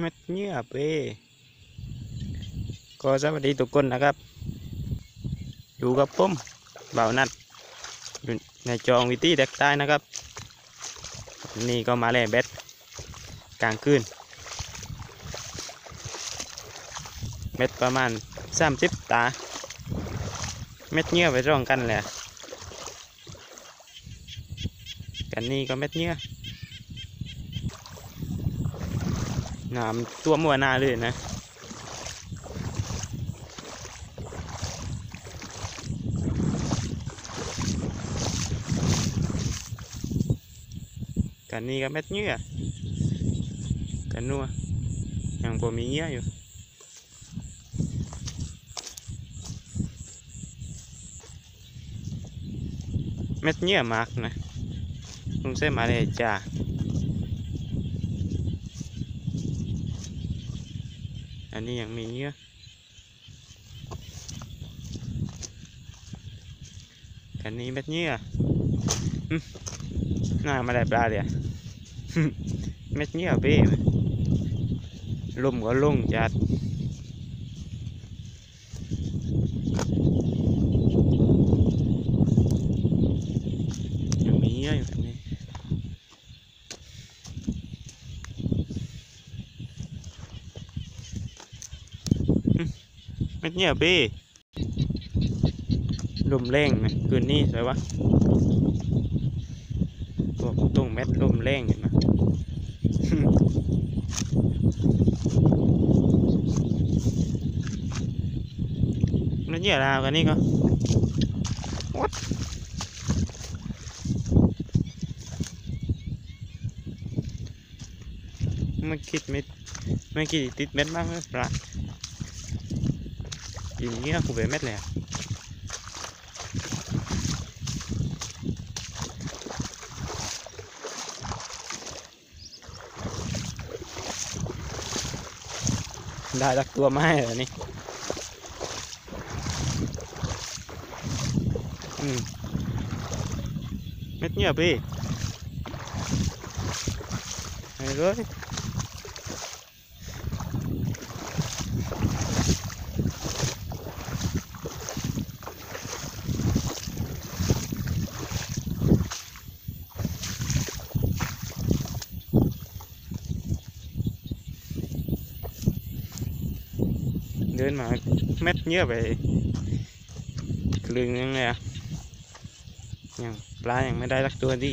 เม็ดเงียบเอก็สวัสดีทุกคนนะครับ อยู่กับผมเบานัดอยู่ในจองวิตี้เด็กใต้นะครับ นี่ก็มาแล่เบ็ดกลางคืนเม็ดประมาณสามสิบตา เม็ดเงี้ยไปร่องกันแหละกันนี่ก็เม็ดเงี้ย น้ำตัวมัวหน้าเลยนะกันนี่ก็เม็ดเงี้ยกันนัวยังพอมีเงี้ยอยู่เม็ดเงี้ยมากนะลุงเส้มาเลยจ้า อันนี้ยังมีเงี้ยกันนี้เม็ดเงี้อน่ามาได้ปลาเดียอะเม็ดเงี้ยเบ้ลมก็ลงจัดยังมีเงี้ยอยู่กันนี้ เม็ดเงียบพี่ลมแรงนะคืนนี้ใช่ปะตัวตรงเม็ดลมแรงเห็นไหมเม็ดเงียบลาวกันนี่ก็ What? ไม่คิดเม็ดไม่คิดติดเม็ดมากเลยปลา ยิงเงี้ยกูไปเม็ดเลยอะได้รักตัวไม้เหรอนี่อืมเม็ดเงียบพี่ไปเลย ดินมาเม็ดเงียบไปคลึงยังไงอะยังปลายังไม่ได้รักตัวดี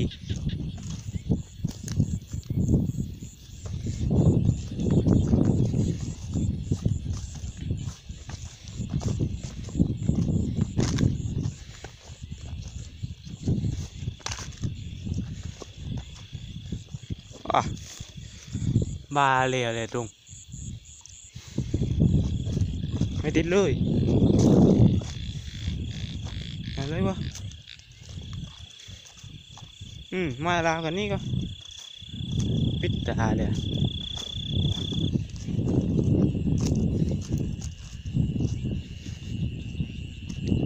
บาเลยอะไรตรง ไม่ติดเลยอะไรวะอืมมาลาวกันนี่ก็ ปิดตาเลย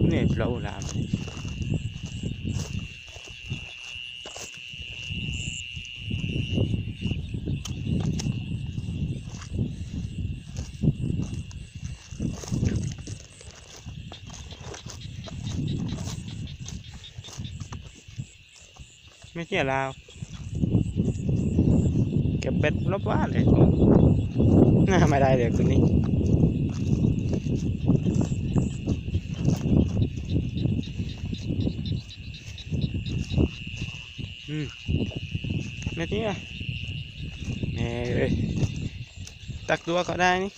เนี่เปล่าลย ไม่ใช่ลาวเก็บเป็ดรอบบ้านเลยน่าไม่ได้เลยตัวนี้อืมเม็ดนี้อะแม่เอ้ยตักตัวก็ได้นี่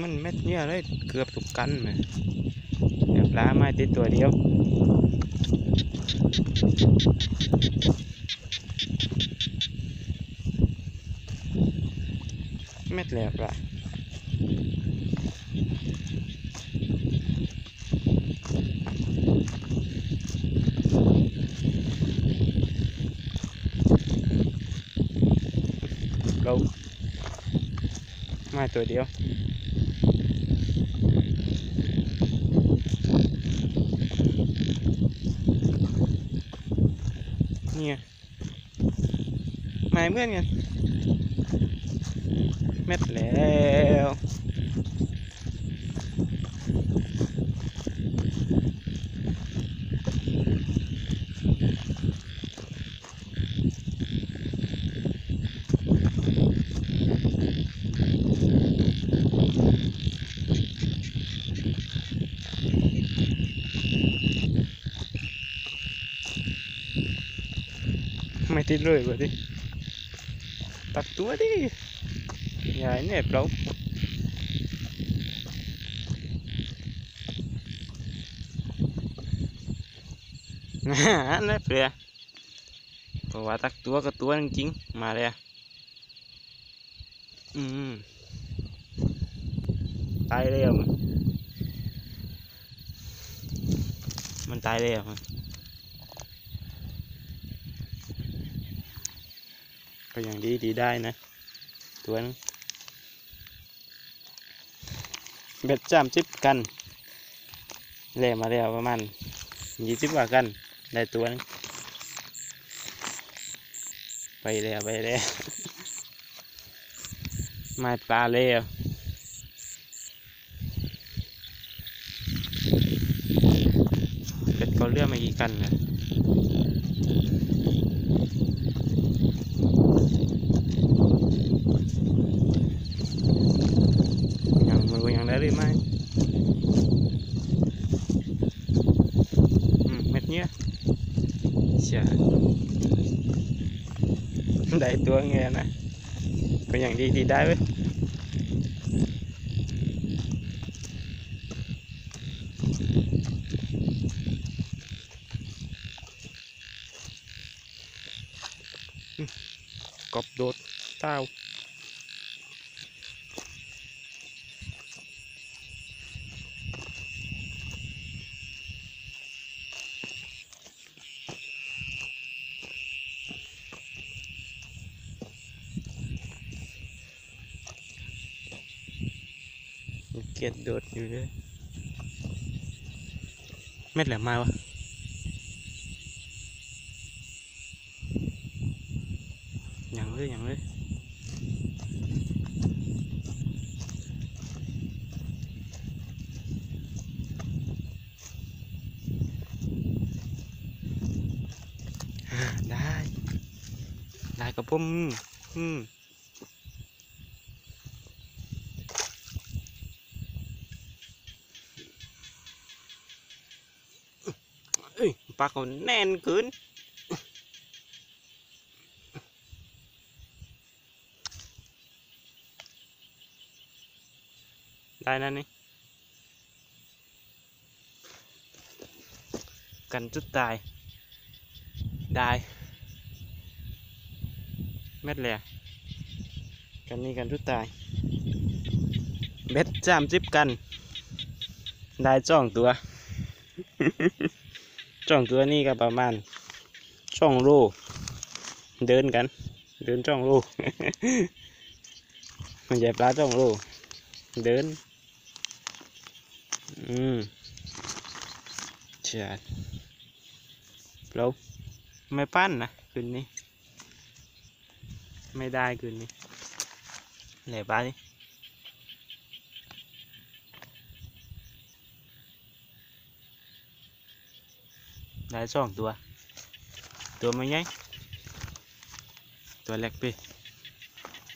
มันเม็ดเนี้ยเลยเกือบทุกกันเลยเดี๋ยวปลาไม้ติดตัวเดียว เม็ดแล้วปลาเรามาตัวเดียว นี่ยหมายเพื่อนกันเม็ดแล้ว ไม่ติดเลยว่ะดิตักตัวดิใหญ่เนี่ยเรานั่นแหละเปลือเพราะว่าตักตัวก็ตัวจริงๆมาเลยอะอืมตายแล้วมันตายแล้วมัน ก็ยังดีดีได้นะ ตัวนึงเบ็ดจามจิบกันเล่มาแล้วประมาณยี่สิบกว่ากัน ได้ตัวนึงไปแล้วไปแล้วมาปลาแล้วเบ็ดก็เลื่อมากี่กันนะ ยังไมันยังได้หรือไม่อืมเม็ดเนี้ยใช่ ได้ตัวเงี้ยนะก็อย่างดีที่ได้เว้ยอืมกบโดดเต้า เกียดโดดอยู่เลยเม็ดแหลมมาวะยังเลยยังเลยได้ ได้กับผมอืม เอ้ย ปลาเขาแน่นเกินได้นั่นนี่กันจุดตาย ได้เม็ดเลยกันนี่กันจุดตายเบ็ดจามจิบกัน ได้จ้องตัว จ้องตัวนี้ก็ประมาณช่องโลเดินกัน เดินช่องโลมันใหญ่ปลาช่องโลเดิน อืมใช่เราไม่ปั้นนะคืนนี้ ไม่ได้คืนนี้ไหนปลาดิ ได้สองตัว ตัวไม่ใหญ่ตัวเล็กไป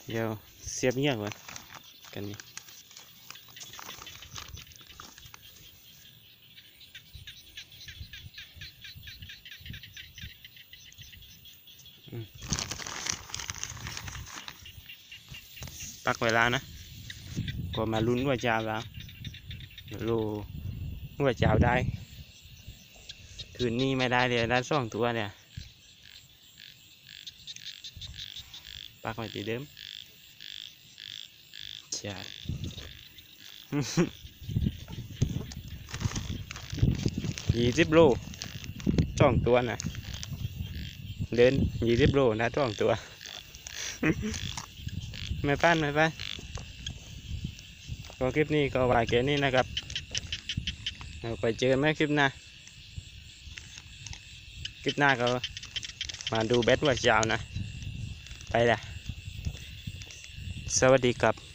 เดี๋ยวเสียบเงี้ยก่อนกันนี่อืมปักเวลานะก็มาลุ้นว่าจะเอาแล้วรู้ว่าจะเอาได้ คืนนี้ไม่ได้เลยได้สองตัวเนี่ยปักไว้ที่เดิมใช่ยี่สิบโลสองตัวนะเดินยี่สิบโลนะสองตัว ไม่ปั้นไม่ปั้นก็คลิปนี้ก็วาแค่นี้นะครับเอาไปเจอกันไหมคลิปหน้า คลิปหน้าก็มาดูเบสว่ายาวนะ ไปละสวัสดีครับ